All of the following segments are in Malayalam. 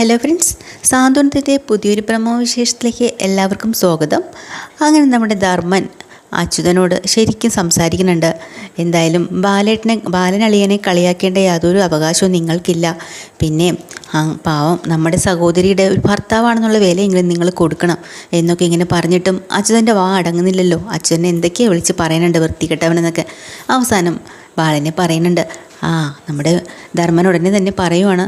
ഹലോ ഫ്രണ്ട്സ് സാന്ത്വനത്തിന്റെ പുതിയൊരു വിശേഷത്തിലേക്ക് എല്ലാവർക്കും സ്വാഗതം. അങ്ങനെ നമ്മുടെ ധർമ്മൻ അച്യുതനോട് ശരിക്കും സംസാരിക്കുന്നുണ്ട്. എന്തായാലും ബാലേട്ടനെ ബാലനളിയനെ കളിയാക്കേണ്ട യാതൊരു അവകാശവും നിങ്ങൾക്കില്ല. പിന്നെ പാവം നമ്മുടെ സഹോദരിയുടെ ഒരു ഭർത്താവാണെന്നുള്ള വിലയെങ്കിലും നിങ്ങൾ കൊടുക്കണം എന്നൊക്കെ ഇങ്ങനെ പറഞ്ഞിട്ടും അച്യുതന്റെ വാ അടങ്ങുന്നില്ലല്ലോ. അച്യുതനെ എന്തൊക്കെയാണ് വിളിച്ച് പറയുന്നുണ്ട് വൃത്തികെട്ടവനെന്നൊക്കെ. അവസാനം ബാലനെ പറയുന്നുണ്ട് ആ നമ്മുടെ ധർമ്മൻ ഉടനെ തന്നെ പറയുവാണ്.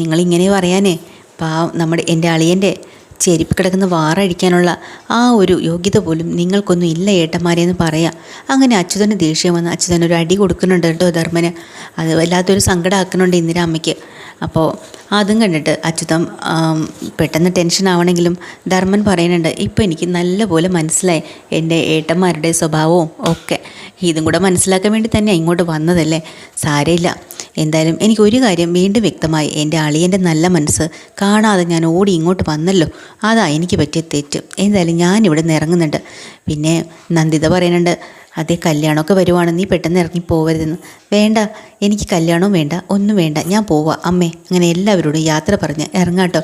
നിങ്ങളിങ്ങനെ പറയാനേ പാവം നമ്മുടെ എന്റെ അളിയന്റെ ചെരുപ്പ് കിടക്കുന്ന വാറഴിക്കാനുള്ള ആ ഒരു യോഗ്യത പോലും നിങ്ങൾക്കൊന്നും ഇല്ല ഏട്ടന്മാരെ എന്ന് പറയാം. അങ്ങനെ അച്യുതന് ദേഷ്യം വന്ന് അച്യുതൻ ഒരു അടി കൊടുക്കുന്നുണ്ട് കേട്ടോ ധർമ്മന്. അത് വല്ലാത്തൊരു സങ്കടം ആക്കുന്നുണ്ട് ഇന്ദിരാമ്മയ്ക്ക്. അപ്പോൾ അതും കണ്ടിട്ട് അച്യുതം പെട്ടെന്ന് ടെൻഷൻ ആവണമെങ്കിലും ധർമ്മൻ പറയുന്നുണ്ട് ഇപ്പോൾ എനിക്ക് നല്ലപോലെ മനസ്സിലായി എന്റെ ഏട്ടന്മാരുടെ സ്വഭാവവും ഒക്കെ. ഇതും കൂടെ മനസ്സിലാക്കാൻ വേണ്ടി തന്നെ ഇങ്ങോട്ട് വന്നതല്ലേ? സാരമില്ല. എന്തായാലും എനിക്ക് ഒരു കാര്യം വീണ്ടും വ്യക്തമായി എന്റെ അളിയന്റെ നല്ല മനസ്സ് കാണാതെ ഞാൻ ഓടി ഇങ്ങോട്ട് വന്നല്ലോ. അതാ എനിക്ക് പറ്റിയ തെറ്റ്. എന്തായാലും ഞാൻ ഇവിടെ നിന്ന് ഇറങ്ങുന്നുണ്ട് പിന്നെ നന്ദിത പറയുന്നുണ്ട് അതേ കല്യാണമൊക്കെ വരുവാണ്. നീ പെട്ടെന്ന് ഇറങ്ങി പോകരുതെന്ന് വേണ്ട എനിക്ക് കല്യാണവും വേണ്ട ഒന്നും വേണ്ട. ഞാൻ പോവാം. അമ്മേ അങ്ങനെ എല്ലാവരോടും യാത്ര പറഞ്ഞ് ഇറങ്ങാട്ടോ.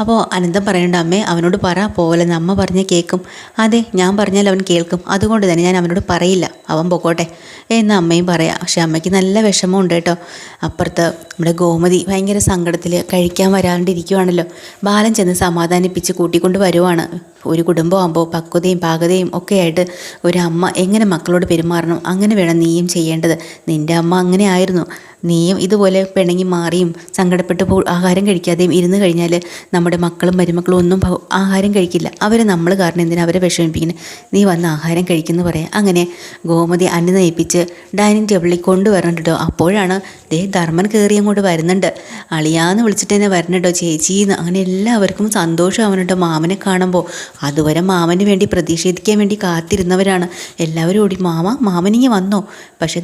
അപ്പോൾ അനന്തം പറയേണ്ട അമ്മേ അവനോട് പറ പോവലെന്ന് അമ്മ പറഞ്ഞ് കേൾക്കും അതെ ഞാൻ പറഞ്ഞാൽ അവൻ കേൾക്കും. അതുകൊണ്ട് തന്നെ ഞാൻ അവനോട് പറയില്ല. അവൻ പൊക്കോട്ടെ. എന്ന് അമ്മയും പറയാം. പക്ഷെ അമ്മയ്ക്ക് നല്ല വിഷമമുണ്ട് കേട്ടോ. അപ്പുറത്ത് നമ്മുടെ ഗോമതി ഭയങ്കര സങ്കടത്തിൽ കഴിക്കാൻ വരാണ്ടിരിക്കുവാണല്ലോ. ബാലൻ ചെന്ന് സമാധാനിപ്പിച്ച് കൂട്ടിക്കൊണ്ട് വരുവാണ്. ഒരു കുടുംബമാകുമ്പോൾ പക്വതയും പാകതയും ഒക്കെ ആയിട്ട് ഒരു അമ്മ എങ്ങനെ മക്കളോട് പെരുമാറണം? അങ്ങനെ വേണം നീയും ചെയ്യേണ്ടത്. നിന്റെ അമ്മ അങ്ങനെ ആയിരുന്നു. നീയും ഇതുപോലെ പിണങ്ങി മാറിയും സങ്കടപ്പെട്ട് പോ ആഹാരം കഴിക്കാതെയും ഇരുന്ന് കഴിഞ്ഞാൽ നമ്മുടെ മക്കളും മരുമക്കളും ഒന്നും ആഹാരം കഴിക്കില്ല. അവരെ നമ്മൾ കാരണം എന്തിനാ അവരെ വിഷമിപ്പിക്കുന്നത് നീ വന്ന് ആഹാരം കഴിക്കുന്നു പറയാം. അങ്ങനെ ഗോമതി അന്നു നയിപ്പിച്ച് ഡൈനിങ് ടേബിളിൽ കൊണ്ടുവരണം കേട്ടോ അപ്പോഴാണ് ദേ ധർമ്മൻ കയറി അങ്ങോട്ട് വരുന്നുണ്ട്. അളിയാന്ന് വിളിച്ചിട്ട് തന്നെ വരണട്ടോ ചേച്ചിന്ന് അങ്ങനെ എല്ലാവർക്കും സന്തോഷമാവണം മാമനെ കാണുമ്പോൾ അതുവരെ മാമന് വേണ്ടി പ്രതിഷേധിക്കാൻ വേണ്ടി കാത്തിരുന്നവരാണ്. എല്ലാവരും ഓടി മാമ മാമനിങ്ങി വന്നോ? പക്ഷെ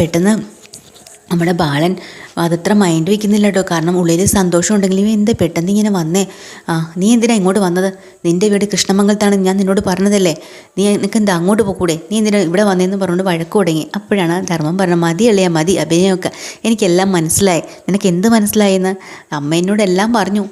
പെട്ടെന്ന് നമ്മുടെ ബാലൻ അതത്ര മൈൻഡ് വയ്ക്കുന്നില്ല കേട്ടോ കാരണം ഉള്ളിൽ സന്തോഷം ഉണ്ടെങ്കിലും എന്ത് പെട്ടെന്ന് ഇങ്ങനെ വന്നേ? ആ നീ എന്തിനാ ഇങ്ങോട്ട് വന്നത്? നിന്റെ വീട് കൃഷ്ണമംഗലത്താണ് ഞാൻ നിന്നോട് പറഞ്ഞതല്ലേ? നീ നിനക്ക് എന്താ അങ്ങോട്ട് പോകൂടെ നീ എന്തിനാ ഇവിടെ വന്നതെന്ന് പറഞ്ഞുകൊണ്ട് വഴക്ക് തുടങ്ങി. അപ്പോഴാണ് ധർമ്മം പറഞ്ഞത് മതി അളിയാ മതി അഭിനയമൊക്കെ. എനിക്കെല്ലാം മനസ്സിലായി. നിനക്ക് എന്ത് മനസ്സിലായെന്ന്? അമ്മ എന്നോട് എല്ലാം പറഞ്ഞു.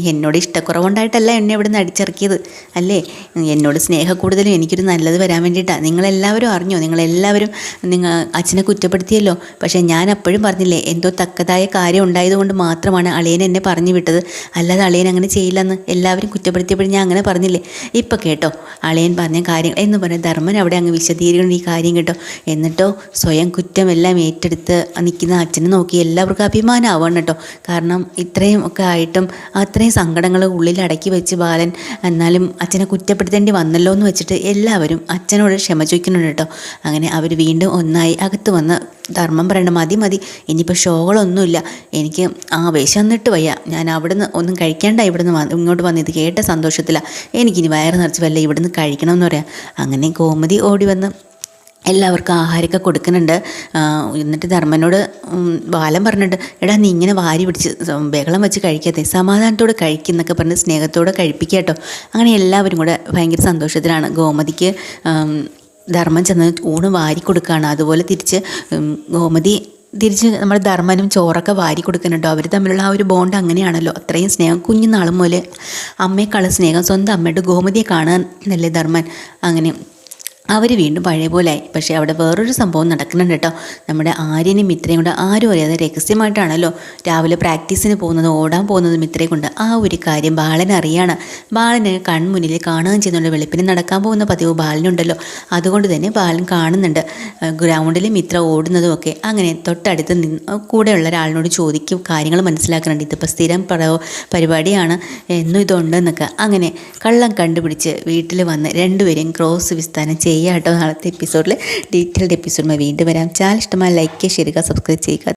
എന്നോട് ഇഷ്ടക്കുറവുണ്ടായിട്ടല്ല എന്നെ ഇവിടെ നിന്ന് അടിച്ചിറക്കിയത്. അല്ലേ? എന്നോട് സ്നേഹക്കൂടുതലും എനിക്കൊരു നല്ലത് വരാൻ വേണ്ടിയിട്ടാണ് നിങ്ങളെല്ലാവരും അറിഞ്ഞോ? നിങ്ങളെല്ലാവരും നിങ്ങൾ അച്ഛനെ കുറ്റപ്പെടുത്തിയല്ലോ? പക്ഷേ ഞാൻ അപ്പോഴും പറഞ്ഞില്ലേ എന്തോ തക്കതായ കാര്യം ഉണ്ടായതുകൊണ്ട് മാത്രമാണ് അളിയൻ എന്നെ പറഞ്ഞു വിട്ടത്. അല്ലാതെ അളിയൻ അങ്ങനെ ചെയ്യില്ലെന്ന് എല്ലാവരും കുറ്റപ്പെടുത്തിയപ്പോഴും ഞാൻ അങ്ങനെ പറഞ്ഞില്ലേ? ഇപ്പം കേട്ടോ അളിയൻ പറഞ്ഞ കാര്യം എന്ന് പറഞ്ഞ ധർമ്മൻ അവിടെ അങ്ങ് വിശദീകരിക്കണം ഈ കാര്യം കേട്ടോ. എന്നിട്ടോ സ്വയം കുറ്റമെല്ലാം ഏറ്റെടുത്ത് നിൽക്കുന്ന അച്ഛനെ നോക്കി എല്ലാവർക്കും അഭിമാനമാവണം കേട്ടോ. കാരണം ഇത്രയും ഒക്കെ ആയിട്ടും അത്രയും സങ്കടങ്ങൾ ഉള്ളിൽ അടക്കി വെച്ച് ബാലൻ എന്നാലും അച്ഛനെ കുറ്റപ്പെടുത്തേണ്ടി വന്നല്ലോ എന്ന് വെച്ചിട്ട് എല്ലാവരും അച്ഛനോട് ക്ഷമ ചോദിക്കുന്നുണ്ട് കേട്ടോ. അങ്ങനെ അവർ വീണ്ടും ഒന്നായി അകത്ത് വന്ന് ധർമ്മം പറയണം മതി മതി ഇനിയിപ്പോൾ ഷോകളൊന്നുമില്ല എനിക്ക് ആ വിശന്നിട്ട് വയ്യ. ഞാൻ അവിടുന്ന് ഒന്നും കഴിക്കേണ്ട ഇവിടുന്ന് ഇങ്ങോട്ട് വന്ന് ഇത് കേട്ട സന്തോഷത്തിലാണ് എനിക്കിനി വയറ് നിറച്ച് വല്ല ഇവിടുന്ന് കഴിക്കണമെന്ന് പറയാം. അങ്ങനെ കോമതി ഓടി വന്ന് എല്ലാവർക്കും ആഹാരമൊക്കെ കൊടുക്കുന്നുണ്ട്. എന്നിട്ട് ധർമ്മനോട് ബാലം പറഞ്ഞിട്ട് എടാ നീ ഇങ്ങനെ വാരി പിടിച്ച് ബഹളം വെച്ച് കഴിക്കാതെ സമാധാനത്തോടെ കഴിക്കുന്നൊക്കെ പറഞ്ഞ് സ്നേഹത്തോടെ കഴിപ്പിക്കുക കേട്ടോ. അങ്ങനെ എല്ലാവരും കൂടെ ഭയങ്കര സന്തോഷത്തിലാണ്. ഗോമതിക്ക് ധർമ്മം ചെന്ന് ഊണ് വാരി കൊടുക്കുകയാണ്. അതുപോലെ തിരിച്ച് ഗോമതി തിരിച്ച് നമ്മുടെ ധർമ്മനും ചോറൊക്കെ വാരി കൊടുക്കുന്നുണ്ടോ. അവർ തമ്മിലുള്ള ആ ഒരു ബോണ്ട് അങ്ങനെയാണല്ലോ. അത്രയും സ്നേഹം കുഞ്ഞുനാളും പോലെ അമ്മയെക്കാളും സ്നേഹം സ്വന്തം അമ്മയുടെ ഗോമതിയെ കാണാൻ എന്നല്ലേ ധർമ്മൻ? അങ്ങനെ അവർ വീണ്ടും പഴയ പോലെ ആയി. പക്ഷേ അവിടെ വേറൊരു സംഭവം നടക്കുന്നുണ്ട് കേട്ടോ. നമ്മുടെ ആര്യനും മിത്രയും കൊണ്ട് ആരും അറിയാതെ രഹസ്യമായിട്ടാണല്ലോ രാവിലെ പ്രാക്ടീസിന് പോകുന്നത് ഓടാൻ പോകുന്നത് മിത്രയെ കൊണ്ട് ആ ഒരു കാര്യം ബാലൻ അറിയാണ്. ബാലന് കൺമുന്നിൽ കാണുകയും ചെയ്യുന്നുണ്ട്. വെളുപ്പിന് നടക്കാൻ പോകുന്ന പതിവ് ബാലനുണ്ടല്ലോ. അതുകൊണ്ട് തന്നെ ബാലൻ കാണുന്നുണ്ട്. ഗ്രൗണ്ടിൽ മിത്ര ഓടുന്നതും ഒക്കെ. അങ്ങനെ തൊട്ടടുത്ത് നിന്ന് കൂടെയുള്ള ഒരാളിനോട് ചോദിക്കും. കാര്യങ്ങൾ മനസ്സിലാക്കുന്നുണ്ട്. ഇതിപ്പോൾ സ്ഥിരം പരിപാടിയാണ്. എന്നും ഇതുണ്ടെന്നൊക്കെ. അങ്ങനെ കള്ളം കണ്ടുപിടിച്ച് വീട്ടിൽ വന്ന് രണ്ടുപേരും ക്രോസ് വിസ്താരം ചെയ്യാം കേട്ടോ നാളത്തെ എപ്പിസോഡിൽ ഡീറ്റെയിൽഡ് എപ്പിസോഡുമായി വീണ്ടും വരാം. ചാനൽ ഇഷ്ടമായി ലൈക്ക് ചെയ്യുക സബ്സ്ക്രൈബ് ചെയ്യുക.